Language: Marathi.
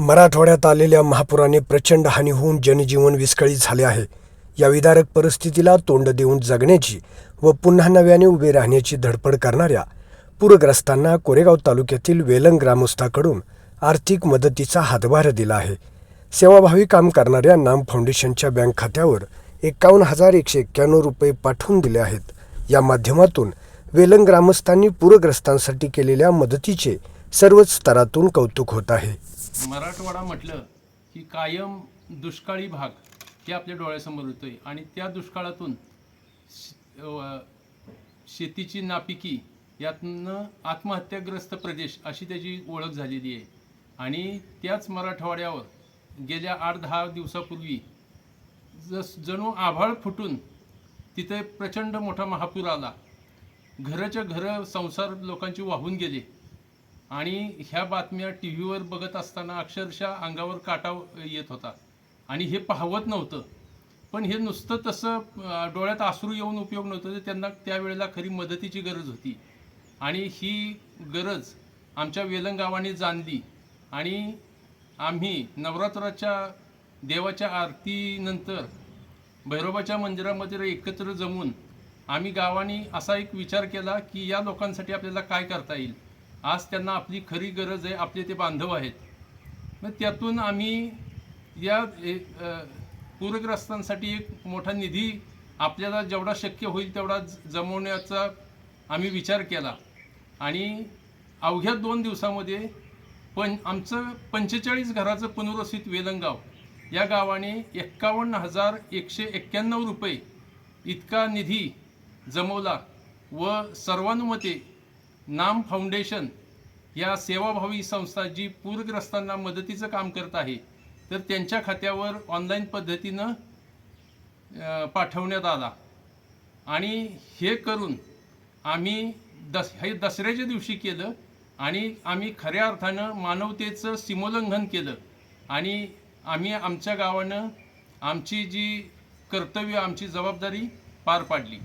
मराठवाड्यात आलेल्या महापुराने प्रचंड हानी होऊन जनजीवन विस्कळीत झाले आहे. या विदारक परिस्थितीला तोंड देऊन जगण्याची व पुन्हा नव्याने उभे राहण्याची धडपड करणाऱ्या पूरग्रस्तांना कोरेगाव तालुक्यातील वेलंग ग्रामस्थाकडून आर्थिक मदतीचा हातभार दिला आहे. सेवाभावी काम करणाऱ्या नाम फाउंडेशनच्या बँक खात्यावर एकावन्न हजार एकशे एक्क्याण्णव रुपये पाठवून दिले आहेत. या माध्यमातून वेलंग ग्रामस्थांनी पूरग्रस्तांसाठी केलेल्या मदतीचे सर्वच स्तरातून कौतुक होत आहे. मराठवाडा म्हटलं की कायम दुष्काळी भाग हे आपल्या डोळ्यासमोर येतोय आणि त्या दुष्काळातून श- शेतीची नापिकी यातनं आत्महत्याग्रस्त प्रदेश अशी त्याची ओळख झालेली आहे. आणि त्याच मराठवाड्यावर गेल्या आठ दहा दिवसापूर्वी जस जणू आभाळ फुटून तिथे प्रचंड मोठा महापूर आला. घराच्या घरं संसार लोकांची वाहून गेले. आणि ह्या बातम्या टी व्हीवर बघत असताना अक्षरशः अंगावर काटा येत होता. आणि हे पाहवत नव्हतं. पण हे नुसतं तसं डोळ्यात आसरू येऊन उपयोग नव्हतं. तर त्यांना त्यावेळेला खरी मदतीची गरज होती. आणि ही गरज आमच्या वेलंगावाने जाणली. आणि आम्ही नवरात्राच्या देवाच्या आरतीनंतर भैरोबाच्या मंदिरामध्ये एकत्र जमून आम्ही गावाने असा एक विचार केला की या लोकांसाठी आपल्याला काय करता येईल? आज त्यांना आपली खरी गरज आहे आपले ते बांधव आहेत. मग त्यातून आम्ही या पूरग्रस्तांसाठी एक मोठा निधी आपल्याला जेवढा शक्य होईल तेवढा जमवण्याचा आम्ही विचार केला. आणि अवघ्या दोन दिवसामध्ये पण आमचं पंचेचाळीस घराचं पुनर्वसित वेलंगाव या गावाने एक्कावन्न हजार एकशे एक्क्याण्णव रुपये इतका निधी जमवला व सर्वानुमते नाम फाउंडेशन या सेवाभावी संस्था जी पूरग्रस्तांना मदतीचं काम करत आहे तर त्यांच्या खात्यावर ऑनलाईन पद्धतीनं पाठवण्यात आला. आणि हे करून आम्ही दस हे दसऱ्याच्या दिवशी केलं आणि आम्ही खऱ्या अर्थानं मानवतेचं सीमोल्लंघन केलं. आणि आम्ही आमच्या गावानं आमची जी कर्तव्य आमची जबाबदारी पार पाडली.